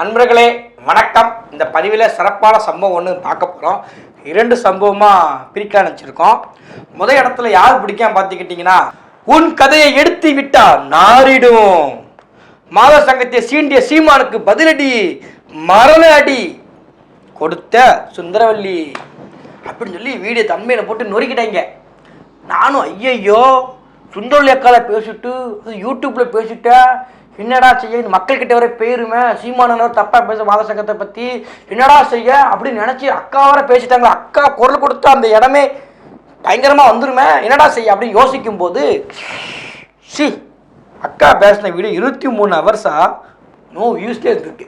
நண்பர்களே வணக்கம். இந்த பதிவில் சிறப்பான சம்பவம் ஒன்று பார்க்க போகிறோம் இரண்டு சம்பவமாக பிரிக்க நினச்சிருக்கோம். முதல் இடத்துல யார் பிடிக்காம பார்த்துக்கிட்டிங்கன்னா உன் கதையை எடுத்து விட்டா நாரிடும். மாத சங்கத்தை சீண்டிய சீமானுக்கு பதிலடி மரண அடி கொடுத்த சுந்தரவல்லி. அப்படின்னு சொல்லி வீடியோ தம்மையில போட்டு நொறுக்கிட்டாங்க. நானும் ஐயையோ சுந்தரவல்லி அக்கால பேசிட்டு யூடியூப்பில் யூடியூப்ல பேசிட்டேன். என்னடா செய்ய? இந்த மக்கள்கிட்ட வர பேருமே சீமானவர் தப்பா பேச மாத சங்கத்தை பத்தி என்னடா செய்ய? அப்படின்னு நினைச்சு அக்கா வர பேசிட்டாங்க அக்கா குரல் கொடுத்து அந்த இடமே பயங்கரமா வந்துருமே என்னடா செய்ய? அப்படின்னு யோசிக்கும் போது சி அக்கா பேசின வீடியோ இருபத்தி மூணு ஹவர்ஸா நோ யூஸ்லேயே இருக்கு.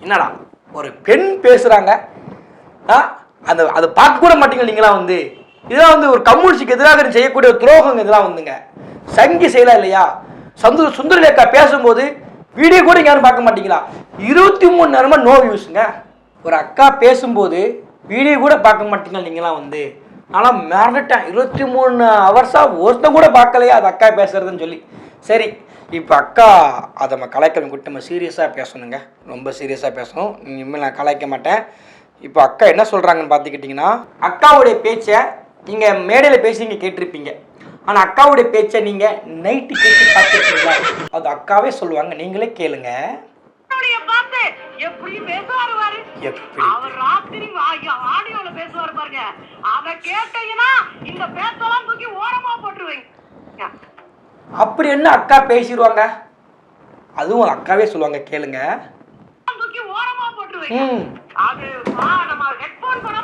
என்னடா ஒரு பெண் பேசுறாங்க அந்த அதை பார்க்க கூட மாட்டீங்க நீங்களா வந்து? இதெல்லாம் வந்து ஒரு கம்யூனிஸ்டுக்கு எதிராக செய்யக்கூடிய ஒரு துரோகம் இதெல்லாம் வந்துங்க. சங்கி செய்யலாம் இல்லையா? சந்து சுந்தரலேக்கா பேசும்போது வீடியோ கூட யாரும் பார்க்க மாட்டீங்களா? இருபத்தி மூணு நேரமா நோ வியூஸுங்க ஒரு அக்கா பேசும்போது வீடியோ கூட பார்க்க மாட்டீங்களா நீங்களாம் வந்து? ஆனால் மறந்துட்டேன் இருபத்தி மூணு ஹவர்ஸாக ஒருத்தன் கூட பார்க்கலையா அது அக்கா பேசுறதுன்னு சொல்லி. சரி இப்போ அக்கா அதை நம்ம கலைக்கணும் கூட்டு நம்ம சீரியஸாக பேசணுங்க. ரொம்ப சீரியஸாக பேசணும். இனிமேல் நான் கலாய்க்க மாட்டேன். இப்போ அக்கா என்ன சொல்கிறாங்கன்னு பார்த்துக்கிட்டிங்கன்னா அக்காவுடைய பேச்சை நீங்கள் மேடையில் பேசி நீங்கள் கேட்டிருப்பீங்க. ஆனால் அக்காவுடைய பேச்சை நீங்கள் நைட்டு கேட்டு பார்த்துருக்கீங்களா? அது அக்காவே சொல்லுவாங்க. நீங்களே கேளுங்க. அவருடைய பார்த்து எப்படி பேசுவாரு பாரு. எப்படி? அவர் ராத்திரி வா- ஆடியோல பேசுவாரு பாருங்க. அத கேட்டீங்கன்னா இந்த பேச்செல்லாம் தூக்கி ஓரமா போட்டுருவீங்க. அப்படி என்ன அக்கா பேசிடுவாங்க? அதுவும் அக்காவே சொல்லுவாங்க. கேளுங்க. தூக்கி ஓரமா போட்டுருவீங்க. அது நம்ம ஹெட்போன் போடாம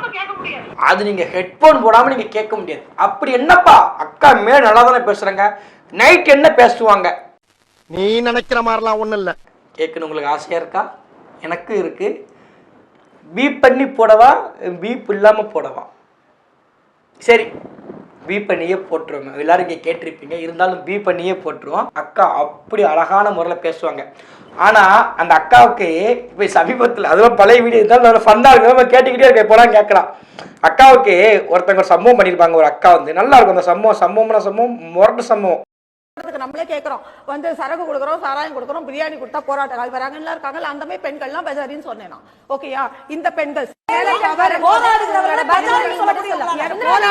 கேட்க முடியாது அது நீங்க ஹெட்போன் போடாம நீங்க கேட்க முடியாது. அப்படி என்னப்பா? அக்கா மே நல்லா தானே பேசுறாங்க? நைட் என்ன பேசுவாங்க? நீ நினைக்கிற மாதிரிலாம் ஒண்ணும் இல்ல. கேட்கணும் உங்களுக்கு ஆசையா இருக்கா? எனக்கு இருக்கு. பீப் பண்ணி போடவா? பீப் இல்லாம போடவா? சரி. பி பண்ணியே போட்டுருவோம் எல்லாரும் இங்கே கேட்டிருப்பீங்க. இருந்தாலும் பி பண்ணியே போட்டுருவோம். அக்கா அப்படி அழகான முறையில் பேசுவாங்க. ஆனால் அந்த அக்காவுக்கு இப்போ சமீபத்தில் அதெல்லாம் பழைய வீடியோ இருந்தாலும் ஃபன்னாக இருக்கு நம்ம கேட்டுக்கிட்டே இருக்க போலாம் கேட்கலாம். அக்காவுக்கு ஒருத்தங்க ஒரு சம்பவம் பண்ணியிருப்பாங்க. ஒரு அக்கா வந்து நல்லா இருக்கும். அந்த சம்பவம் சம்பவம்னா சம்பவம் முரட்டு சம்பவம். அதுக்கு நம்மளே கேட்கறோம் வந்து சரக்கு கொடுக்குறோம் சாராயம் கொடுக்குறோம் பிரியாணி கொடுத்தா போராட்டம். வராங்கல்ல இருக்காங்கல்ல அந்த மாதிரி பெண்கள்லாம் பஜாரின்னு சொன்னேன் ஓகேயா இந்த பெண்கள்.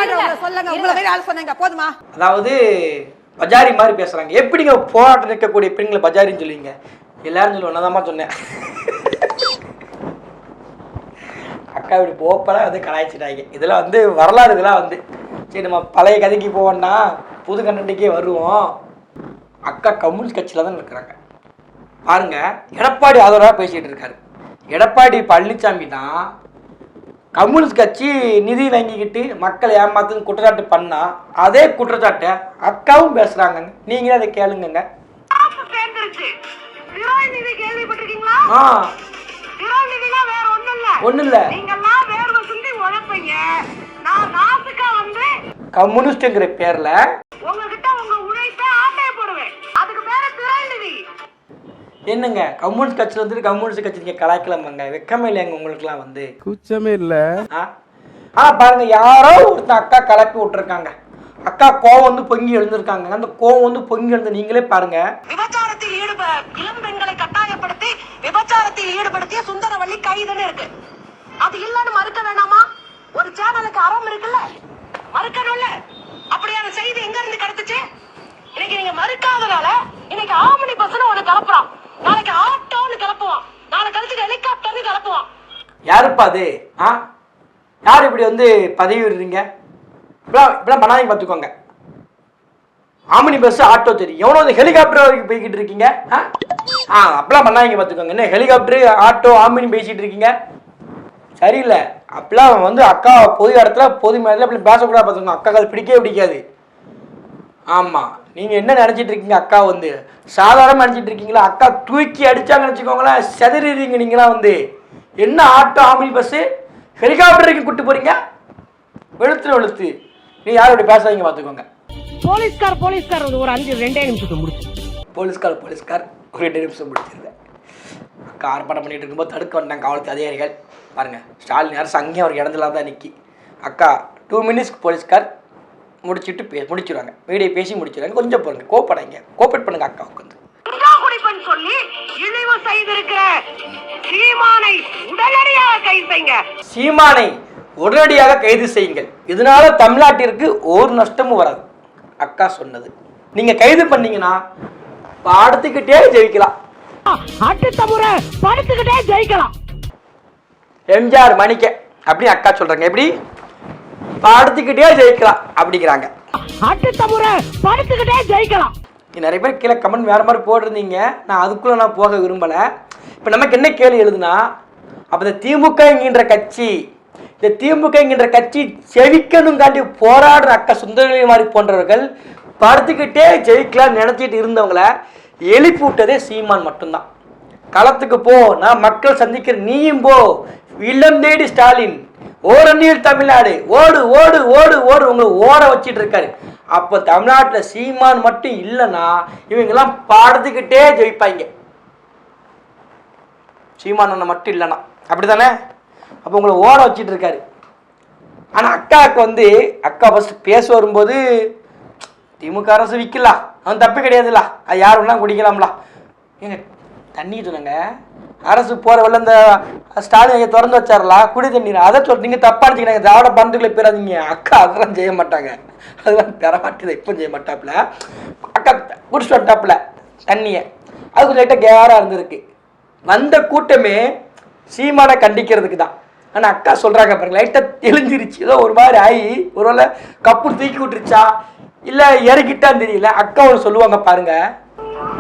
சொல்ல சொல்லுங்க. உங்களை மாதிரி ஆள் சொன்னீங்க போதுமா? அதாவது பஜாரி மாதிரி பேசுறாங்க. எப்படிங்க போராட்டம் நிற்கக்கூடிய பெண்களை பஜாரின்னு சொல்லுவீங்க? எல்லாரும் சொல்லுவோம் நான் சொன்னேன். அக்கா இப்படி போப்பெல்லாம் வந்து கலாய்ச்சிட்டாங்க. இதெல்லாம் வந்து வரலாறு இதெல்லாம் வந்து. சரி நம்ம பழைய கதைக்கு போவோம்னா புது கண்டன்ட்டுக்கே வருவோம். அக்கா கம்யூனிஸ்ட் கட்சியில் தான் இருக்கிறாங்க. பாருங்க எடப்பாடி ஆதரவாக பேசிட்டு இருக்காரு. எடப்பாடி பழனிசாமி தான் கம்யூனிஸ்ட் கட்சி நிதி வாங்கிக்கிட்டு மக்களை ஏமாத்துன்னு குற்றச்சாட்டு பண்ணா அதே குற்றச்சாட்டை அக்காவும் பேசுறாங்க நீங்களே அதை கேளுங்கங்க. ஆ. ஒன்றும் இல்லை. கம்யூனிஸ்ட்டுங்கிற பேரில் உங்ககிட்ட உங்க உழைப்ப ஆட்டைய போடுவேன் அதுக்கு பேர திராய் நிதி என்னங்க கம்யூனிஸ்ட் கட்சியில் வந்துட்டு கம்யூனிஸ்ட் கட்சி நீங்கள் கலாய்க்கலாமாங்க? வெக்கமே இல்லைங்க உங்களுக்குலாம் வந்து. கூச்சமே இல்ல. ஆ? ஆ பாருங்க யாரோ ஒருத்தன் அக்கா கலப்பி விட்டுருக்காங்க. அக்கா கோவம் வந்து பொங்கி எழுந்திருக்காங்க. அந்த கோவம் வந்து பொங்கி எழுந்து நீங்களே பாருங்க. விபச்சாரத்தில் ஈடுப இளம் பெண்களை கட்டாயப்படுத்தி விபச்சாரத்தில் ஈடுபடுத்திய சுந்தரவள்ளி கைதுன்னு இருக்கு. அது இல்லன்னு மறுக்க வேணாமா? ஒரு சேனலுக்கு அறம் இருக்குல்ல? மறுக்கணும்ல? அப்படியான செய்தி எங்க இருந்து கிடைச்சுச்சு? இன்னைக்கு நீங்க மறுக்காதனால இன்னைக்கு ஆமணி பஸ்னு ஒண்ணு கிளப்புறான். நாளைக்கு ஆட்டோன்னு கிளப்புவான். நாளை கழிச்சு ஹெலிகாப்டர்னு கிளப்புவான். யாருப்பா அது? ஆ? யார் இப்படி வந்து பதவி விடுறீங்க? இப்பெல்லாம் இப்பெல்லாம் பண்ணாதீங்க பார்த்துக்கோங்க. ஆமினி பஸ் ஆட்டோ தெரியும். எவ்வளோ வந்து ஹெலிகாப்டர் வரைக்கும் போய்கிட்டு இருக்கீங்க? ஆ? ஆ அப்பெல்லாம் பண்ணாதீங்க பார்த்துக்கோங்க. என்ன ஹெலிகாப்டர் ஆட்டோ ஆமினி பேசிகிட்டு இருக்கீங்க? சரியில்லை. அப்பெல்லாம் வந்து அக்கா பொது இடத்துல பொது மேலே அப்படி பேசக்கூடாது பார்த்துக்கோங்க. அக்கா பிடிக்கவே பிடிக்காது. ஆமாம் நீங்கள் என்ன நினச்சிட்டு இருக்கீங்க? அக்கா வந்து. சாதாரணமாக நினச்சிட்டு இருக்கீங்களா? அக்கா தூக்கி அடிச்சாங்கன்னு வச்சுக்கோங்களேன் செதறிடுறீங்க நீங்களாம் வந்து. என்ன ஆட்டோ ஆமினி பஸ்ஸு ஹெலிகாப்டருக்கு கூட்டு போகிறீங்க வெளுத்து வெளுத்து. நீ யாரும் இப்படி பேசாதீங்க பார்த்துக்கோங்க போலீஸ்கார் போலீஸ்கார் ஒரு அஞ்சு ரெண்டே நிமிஷத்தை முடிச்சு. போலீஸ்கார் போலீஸ்கார் ஒரு ரெண்டு நிமிஷம் முடிச்சிருந்தேன் அக்கா ஆர்ப்பாட்டம் பண்ணிட்டு இருக்கும்போது தடுக்க வந்தாங்க காவல்துறை அதிகாரிகள். பாருங்க ஸ்டாலின் அரசு அங்கேயும் அவருக்கு இடத்துல தான் நிற்கி அக்கா டூ மினிட்ஸ்க்கு போலீஸ்கார். முடிச்சுட்டு பே முடிச்சிடுவாங்க வீடியோ பேசி முடிச்சிடுவாங்க கொஞ்சம் பாருங்க கோப்படைங்க கோஆப்ரேட் பண்ணுங்க அக்காவுக்கு வந்து சொல்லி இழிவு செய்திருக்கிற சீமானை உடனடியாக கைது செய்யுங்க. சீமானை உடனடியாக கைது செய்யுங்கள். இதனால தமிழ்நாட்டிற்கு ஒரு நஷ்டமும் வராது. அக்கா சொன்னது. நீங்க கைது பண்ணீங்கன்னா பாடத்துக்கிட்டே ஜெயிக்கலாம். அடுத்த முறை படுத்துக்கிட்டே ஜெயிக்கலாம். எம்ஜிஆர் மணிக்க. அப்படி அக்கா சொல்றாங்க. எப்படி? பாடத்துக்கிட்டே ஜெயிக்கலாம் அப்படிங்கிறாங்க. படுத்துக்கிட்டே ஜெயிக்கலாம். நிறைய பேர் கீழே கமெண்ட் வேற மாதிரி போட்டிருந்தீங்க. நான் அதுக்குள்ள நான் போக விரும்பல. இப்போ நமக்கு என்ன கேள்வி எழுதுனா அப்போ இந்த திமுக என்கின்ற கட்சி இந்த திமுக என்கின்ற கட்சி செவிக்கணும் காண்டி போராடுற அக்கா சுந்தரவல்லி மாதிரி போன்றவர்கள் படுத்துக்கிட்டே ஜெயிக்கலாம் நினைச்சிட்டு இருந்தவங்கள எழுப்பி விட்டதே சீமான் மட்டும்தான். களத்துக்கு போ நான் மக்கள் சந்திக்கிற நீயும் போ இல்லம் தேடி ஸ்டாலின் ஓரணியில் தமிழ்நாடு. ஓடு ஓடு ஓடு ஓடு உங்களை ஓட வச்சிட்டு இருக்காரு. அப்போ தமிழ்நாட்டில் சீமான் மட்டும் இல்லைன்னா இவங்கெல்லாம் பாடுத்துக்கிட்டே ஜெயிப்பாங்க. சீமான் ஒன்று மட்டும் இல்லைன்னா. அப்படிதானே அப்போ உங்களை ஓட வச்சிட்டு இருக்காரு. ஆனால் அக்காவுக்கு வந்து அக்கா ஃபஸ்ட்டு பேச வரும்போது திமுக அரசு விற்கலாம் அவன் தப்பு கிடையாதுல்ல அது யார் வேணா குடிக்கலாம்ல? ஏங்க தண்ணி சொன்னங்க. அரசு போகிற வெளில இந்த ஸ்டாலின் ஐயா திறந்து வச்சாரலாம் குடி தண்ணீர். அதை சொல் நீங்கள் தப்பா நினச்சிக்கிறாங்க திராவிட பந்துக்குள்ளே போயிடாதீங்க. அக்கா அதெல்லாம் செய்ய மாட்டாங்க. அதெல்லாம் பெற இப்போ செய்ய மாட்டாப்புல. அக்கா குடிச்சிட்டு வந்துட்டாப்புல தண்ணியை. அது கொஞ்சம் லைட்டாக கேராக இருந்திருக்கு. வந்த கூட்டமே சீமானை கண்டிக்கிறதுக்கு தான். ஆனால் அக்கா சொல்கிறாங்க பாருங்க லைட்டாக தெளிஞ்சிருச்சு. ஏதோ ஒரு மாதிரி ஆகி ஒருவேளை கப்பு தூக்கி விட்டுருச்சா? இல்லை இறக்கிட்டான்னு தெரியல. அக்கா ஒன்று சொல்லுவாங்க பாருங்க.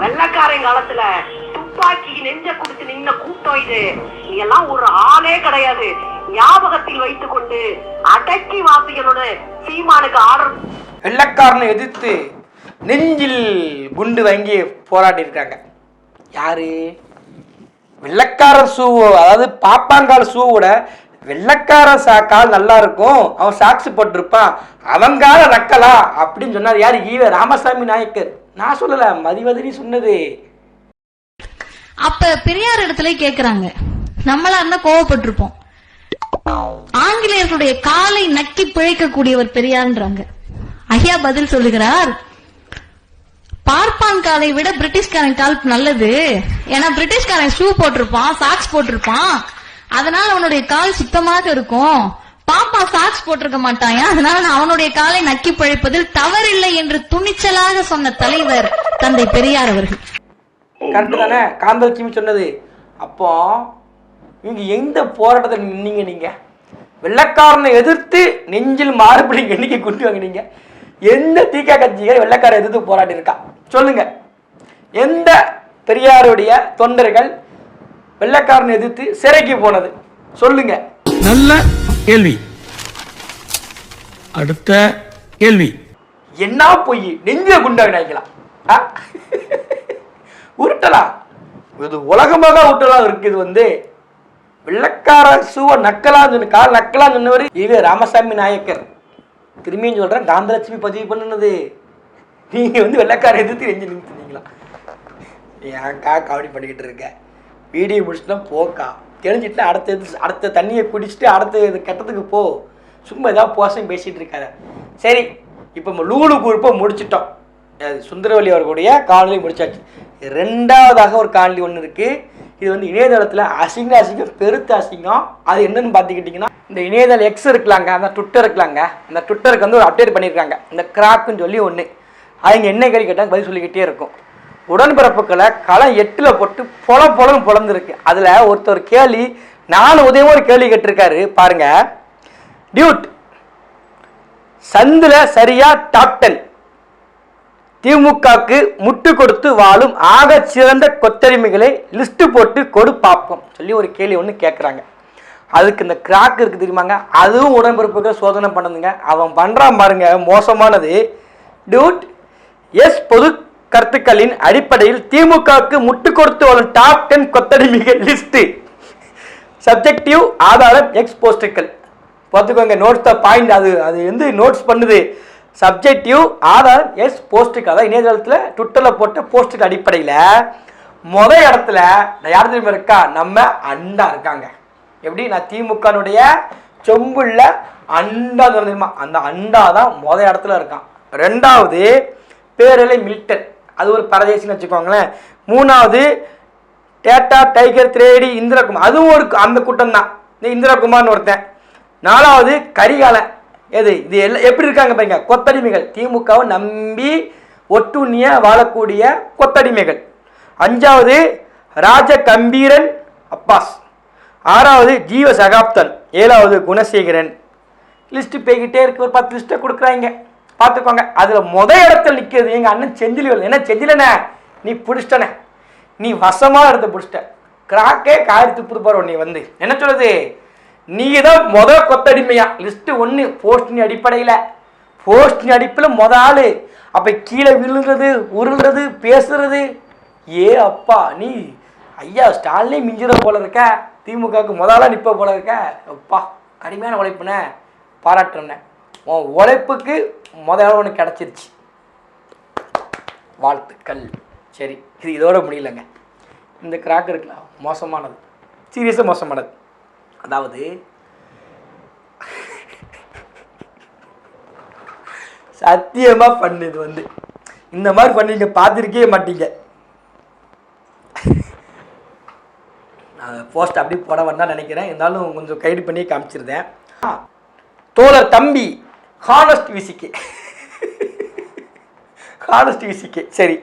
வெள்ளக்காரன் காலத்தில் துப்பாக்கி நெஞ்ச கொடுத்து நின்ன கூட்டம் இது? எல்லாம் ஒரு ஆளே கிடையாது. ஞாபகத்தில் வைத்துக் கொண்டு அடக்கி வாசிகளோட சீமானுக்கு ஆர்டர் வெள்ளக்காரனை எதிர்த்து நெஞ்சில் குண்டு வாங்கி போராடி இருக்காங்க யாரு? வெள்ளக்காரர் ஷூ அதாவது பாப்பாங்கால் ஷூவோட வெள்ளக்காரன் சா கால் நல்லா இருக்கும் அவன் சாக்ஸ் போட்டிருப்பான். அவன் கால அப்படின்னு சொன்னார். யார்? ஈவ ராமசாமி நாயக்கர். நான் சொல்லலை மதிவதினி சொன்னது. அப்ப பெரியார் இடத்துல கேக்குறாங்க. நம்மளா இருந்தா கோவப்பட்டிருப்போம். ஆங்கிலேயர்களுடைய காலை நக்கி பிழைக்கக்கூடியவர் பெரியார்ன்றாங்க. ஐயா பதில் சொல்லுகிறார் பார்ப்பான் காலை விட பிரிட்டிஷ்காரன் கால் நல்லது. ஏன்னா பிரிட்டிஷ்காரன் ஷூ போட்டிருப்பான் சாக்ஸ் போட்டிருப்பான். அதனால அவனுடைய கால் சுத்தமாக இருக்கும். பாப்பா சாக்ஸ் போட்டிருக்க மாட்டாயா அதனால நான் அவனுடைய காலை நக்கி பிழைப்பதில் தவறில்லை என்று துணிச்சலாக சொன்ன தலைவர் தந்தை பெரியார் அவர்கள். கரெக்டு தானே? காந்தலட்சுமி சொன்னது. அப்போ இவங்க எந்த போராட்டத்தில் நின்னீங்க நீங்க? வெள்ளக்காரனை எதிர்த்து நெஞ்சில் மாறுபடி எண்ணிக்கை கொண்டு வாங்கினீங்க. எந்த தீக்கா கட்சிகள் வெள்ளக்காரனை எதிர்த்து போராடி இருக்கா சொல்லுங்க. எந்த பெரியாருடைய தொண்டர்கள் வெள்ளக்காரனை எதிர்த்து சிறைக்கு போனது? சொல்லுங்க. நல்ல கேள்வி. அடுத்த கேள்வி. என்ன பொய்? நெஞ்சில குண்டாவினாய்க்கலாம் உருட்டலா. இது உலகமாக உருட்டலா இருக்குது வந்து வெள்ளக்கார சூவ நக்கலான்னு கால் நக்கலான்னு சொன்னவர் இது ராமசாமி நாயக்கர். திரும்பியும் சொல்றேன் காந்தலட்சுமி பதிவு பண்ணுனது. நீங்க வந்து வெள்ளக்கார எதிர்த்து எஞ்சி நிறுத்துனீங்களா ஏன்க்கா காவடி பண்ணிக்கிட்டு இருக்க? வீடியோ முடிச்சுட்டு போக்கா. தெரிஞ்சிட்டு அடுத்த இது அடுத்த தண்ணியை குடிச்சிட்டு அடுத்த இது கட்டத்துக்கு போ. சும்மா ஏதாவது போசம் பேசிட்டு இருக்காரு சரி இப்போ நம்ம லூலு குரூப்பை முடிச்சிட்டோம். சுந்தரவல்லி அவர்களுடைய காணொலி முடிச்சாச்சு. ரெண்டாவதாக ஒரு காணொலி ஒன்று இருக்குது இது வந்து இணையதளத்தில் அசிங்க அசிங்கம் பெருத்த அசிங்கம். அது என்னன்னு பார்த்துக்கிட்டிங்கன்னா இந்த இணையதளம் எக்ஸ் இருக்கலாங்க அந்த ட்விட்டர் இருக்கலாங்க. அந்த ட்விட்டருக்கு வந்து ஒரு அப்டேட் பண்ணியிருக்காங்க. இந்த கிராக்குன்னு சொல்லி ஒன்று அவங்க என்ன கேள்வி கேட்டாங்க பதில் சொல்லிக்கிட்டே இருக்கும். உடன்பிறப்புக்களை களம் எட்டில் போட்டு பொல பொலன்னு பொழந்துருக்கு அதில் ஒருத்தர் கேள்வி நாலு உதயமும் ஒரு கேள்வி கேட்டிருக்காரு. பாருங்க. டியூட் சந்தில் சரியா டாப் டென் திமுகக்கு முட்டு கொடுத்து வாழும் ஆக சிறந்த கொத்தடிமைகளை லிஸ்ட்டு போட்டு கொடு பார்ப்போம் சொல்லி ஒரு கேள்வி ஒன்று கேட்குறாங்க அதுக்கு இந்த கிராக் இருக்கு தெரியுமாங்க? அதுவும் உடன்பிறப்புகள் சோதனை பண்ணுதுங்க. அவன் பண்ணுறான் பாருங்க மோசமானது. டியூட் எஸ் பொது கருத்துக்களின் அடிப்படையில் திமுகவுக்கு முட்டு கொடுத்து வரும் டாப் டென் கொத்தடிமைகள் லிஸ்ட்டு சப்ஜெக்டிவ் ஆதாரம் எக்ஸ் போஸ்டுக்கள் பார்த்துக்கோங்க நோட்ஸ் த பாயிண்ட் அது அது வந்து நோட்ஸ் பண்ணுது? சப்ஜெக்டிவ் ஆதாரம் எஸ் போஸ்ட்டுக்கு அதாவது இணையதளத்தில் ட்விட்டரில் போட்ட போஸ்ட்டுக்கு அடிப்படையில் முத இடத்துல நான் யார் தெரியுமா இருக்கா? நம்ம அண்டா இருக்காங்க. எப்படி? நான் திமுகனுடைய சொம்புள்ள அண்டா தெரியுமா? அந்த அண்டா தான் முத இடத்துல இருக்கான். ரெண்டாவது பேரலை மில்டன். அது ஒரு பரதேசின்னு வச்சுக்கோங்களேன். மூணாவது டேட்டா டைகர் திரேடி இந்திரகுமார். அதுவும் ஒரு அந்த கூட்டம் தான். இந்த இந்திரகுமார்னு ஒருத்தன். நாலாவது கரிகாலன். எது? இது எல்லாம் எப்படி இருக்காங்க பாருங்க. கொத்தடிமைகள். திமுகவை நம்பி ஒட்டுண்ணியாக வாழக்கூடிய கொத்தடிமைகள். அஞ்சாவது ராஜ கம்பீரன் அப்பாஸ். ஆறாவது ஜீவ சகாப்தன் ஏழாவது குணசேகரன். லிஸ்ட்டு போய்கிட்டே இருக்கு. ஒரு பத்து லிஸ்ட்டை கொடுக்குறாங்க. பார்த்துக்கோங்க. அதில் முத இடத்துல நிற்கிறது எங்கள் அண்ணன் செந்தில் என்ன செந்திலண்ணே நீ பிடிச்சிட்டனே. நீ வசமாக எடுத்து பிடிச்சிட்ட. கிராக்கே காரி துப்புது பாரு நீ வந்து. என்ன சொல்லுது நீ தான் மொத கொத்தடிமையா? லிஸ்ட்டு ஒன்று போஸ்டின் அடிப்படையில். போஸ்டின் அடிப்பில் முத ஆள். அப்போ கீழே விழுகிறது உருள்றது பேசுறது. ஏ அப்பா நீ ஐயா ஸ்டாலினே மிஞ்சிற போல இருக்க. திமுகவுக்கு முதலாக நிற்ப போல இருக்க. அப்பா கடுமையான உழைப்புனே பாராட்டுறேன் உன் உழைப்புக்கு முதல்ல ஒன்று கிடச்சிருச்சு. வாழ்த்துக்கள். சரி இது இதோட முடியலங்க. இந்த கிராக் இருக்குல்ல மோசமானது. சீரியஸாக மோசமானது. அதாவது சத்தியமாக பண்ணு இது வந்து. இந்த மாதிரி பண்ணீங்க பார்த்துருக்கவே மாட்டீங்க. நான் போஸ்ட் அப்படியே போட வேண்டாம் நினைக்கிறேன். இருந்தாலும் கொஞ்சம் கைடு பண்ணி காமிச்சிருந்தேன். தோழர் தம்பி ஹானஸ்ட் விசிக்கு ஹானஸ்ட் விசிக்கு சரி.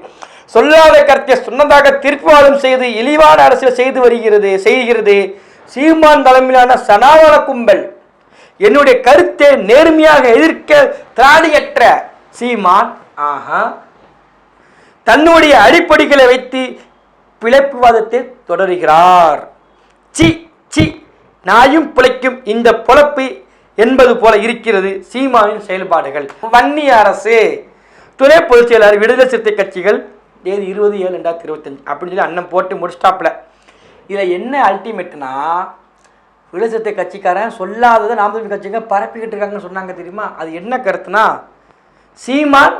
சொல்லாத கருத்தை சொன்னதாக திருப்பிவாதம் செய்து இழிவான அரசியல் செய்து வருகிறது செய்கிறது. சீமான் தலைமையிலான சனாதன கும்பல் என்னுடைய கருத்தை நேர்மையாக எதிர்க்க திராணியற்ற சீமான் ஆஹா தன்னுடைய அடிப்படைகளை வைத்து பிழைப்புவாதத்தை தொடருகிறார். சி சி நாயும் பிழைக்கும் இந்த பொழப்பு என்பது போல இருக்கிறது சீமாவின் செயல்பாடுகள். வன்னி அரசு துணை பொதுச் செயலாளர் விடுதலை சிறுத்தை கட்சிகள் தேதி இருபது ஏழு ரெண்டாயிரத்தி இருபத்தஞ்சு அப்படின்னு சொல்லி அண்ணன் போட்டு முடிச்சிட்டாப்புல. இதில் என்ன அல்டிமேட்னா விடுதலை கட்சிக்காரன் சொல்லாததை நாம் தமிழ் கட்சிங்க பரப்பிக்கிட்டு இருக்காங்கன்னு சொன்னாங்க தெரியுமா? அது என்ன கருத்துனா சீமான்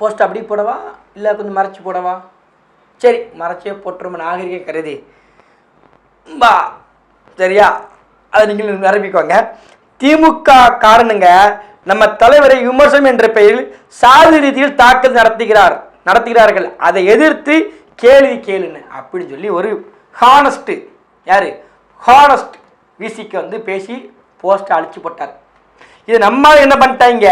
போஸ்ட் அப்படி போடவா? இல்லை கொஞ்சம் மறைச்சி போடவா? சரி மறைச்சே போட்டுருமா நாகரிக கருதி. பா சரியா? அதை நீங்கள் நிரம்பிக்கோங்க திமுக காரணங்க நம்ம தலைவரை விமர்சனம் என்ற பெயரில் சாதி ரீதியில் தாக்கல் நடத்துகிறார் நடத்துகிறார்கள். அதை எதிர்த்து கேள்வி கேளுன்னு அப்படின்னு சொல்லி ஒரு ஹானஸ்ட்டு யார்? ஹானஸ்ட் விசிக்கு வந்து பேசி போஸ்ட்டை அழிச்சு போட்டார். இது நம்ம என்ன பண்ணிட்டாங்க?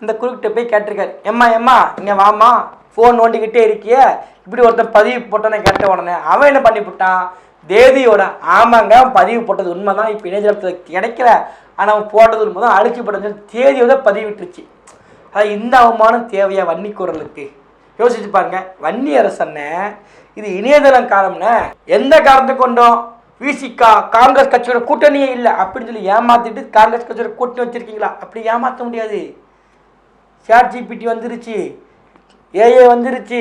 அந்த குறுக்கிட்ட போய் கேட்டிருக்காரு. எம்மா எம்மா இங்கே வாம்மா ஃபோன் நோண்டிக்கிட்டே இருக்கியே. இப்படி ஒருத்தன் பதிவு போட்டானே கேட்ட உடனே அவன் என்ன பண்ணி போட்டான்? தேதியோட ஆமாங்க அவன் பதிவு போட்டது உண்மைதான். இப்போ இணையதளத்தில் கிடைக்கல. ஆனால் அவன் போட்டது உண்மை தான் அழிச்சு போட்டது தேதியோட பதிவிட்டுருச்சு அது இந்த அவமானம் தேவையா வன்னிக்குறலுக்கு யோசிச்சு பாருங்க. வன்னியரசன்ன இது இணையதளம் காரணம்னு எந்த காரணத்தை கொண்டோம் விசிகா காங்கிரஸ் கட்சியோட கூட்டணியே இல்லை அப்படின்னு சொல்லி ஏமாத்திட்டு காங்கிரஸ் கட்சியோட கூட்டணி வச்சிருக்கீங்களா? அப்படி ஏமாற்ற முடியாது. சேட் ஜிபிடி வந்துருச்சு ஏஏ வந்துருச்சு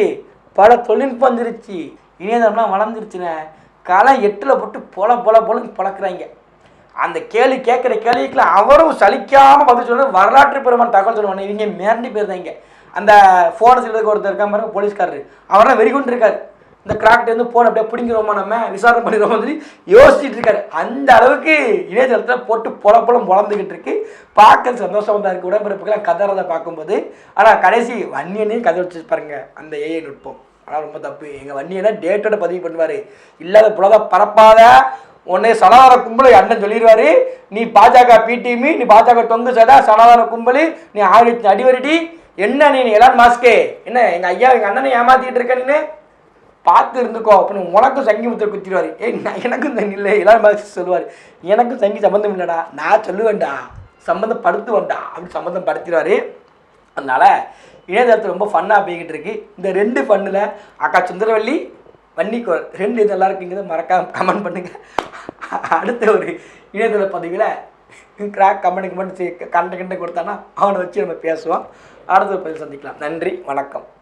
பல தொழில்நுட்பம் வந்துருச்சு. இணையதளம்லாம் வளர்ந்துருச்சுண்ணே களை எட்டில் போட்டு பொல பொல பொலன்னு பழக்கிறாங்க. அந்த கேள்வி கேட்குற கேள்விக்கெல்லாம் அவரும் சலிக்காமல் பதில் சொல்ல வரலாற்று பெருமான் தகவல் சொல்லுவாங்க இவங்க மிரண்டி போயிருந்தாங்க. அந்த ஃபோனை சொல்றதுக்கு ஒருத்தர் இருக்கா பாருங்க போலீஸ்காரரு. அவரெல்லாம் வெறிகுண்டு இருக்காரு. இந்த கிராக்ட் வந்து போன் அப்படியே பிடிங்கிறோமா நம்ம? விசாரணை பண்ணிடுவோம் சொல்லி யோசிச்சுட்டு இருக்காரு. அந்த அளவுக்கு இணையதளத்தில் போட்டு பொல பொலம் பொழந்துக்கிட்டு இருக்கு. பார்க்க சந்தோஷமாக தான் இருக்கு. உடம்பிறப்புக்கெல்லாம் கதறதை பார்க்கும்போது. ஆனால் கடைசி வன்னியனையும் கதை வச்சு பாருங்க அந்த ஏஐ நுட்பம். ஆனால் ரொம்ப தப்பு. எங்கள் வன்னியனை டேட்டோட பதிவு பண்ணுவார். இல்லாத புலத பரப்பாத உன்னை சனாதன கும்பலை அண்ணன் சொல்லிடுவாரு. நீ பாஜக பிடிமி நீ பாஜக தொங்கு சடா சனாதன கும்பல் நீ ஆயிரத்தி அடிவரடி என்ன நீ எல்லாம் மாஸ்கே என்ன எங்கள் ஐயா எங்கள் அண்ணனை ஏமாத்திட்டு இருக்கேன்னு பார்த்து இருந்துக்கோ அப்படின்னு உனக்கும் சங்கி முத்திர குத்திடுவார். ஏய் நான் எனக்கும் தண்ணி இல்லை எல்லாரும் மாஸ்க் சொல்லுவார். எனக்கும் சங்கி சம்மந்தம் இல்லைடா நான் சொல்லுவேன்டா சம்மந்தப்படுத்துவேன்டா அப்படின்னு சம்மந்தம் படுத்திடுவார் அதனால் இணையதளத்தில் ரொம்ப ஃபன்னாக போய்கிட்டு இருக்கு. இந்த ரெண்டு ஃபன்னில் அக்கா சுந்தரவள்ளி வன்னிக்குவர் ரெண்டு இதெல்லாம் நல்லா இருக்குங்கிறத மறக்காம கமெண்ட் பண்ணுங்கள் அடுத்த ஒரு இணையதள பதிவில் கிராக் கம்பெனி கம்பெனி கண்ட கண்ட கொடுத்தானா அவனை வச்சு நம்ம பேசுவோம். அடுத்த பதில் சந்திக்கலாம். நன்றி வணக்கம்.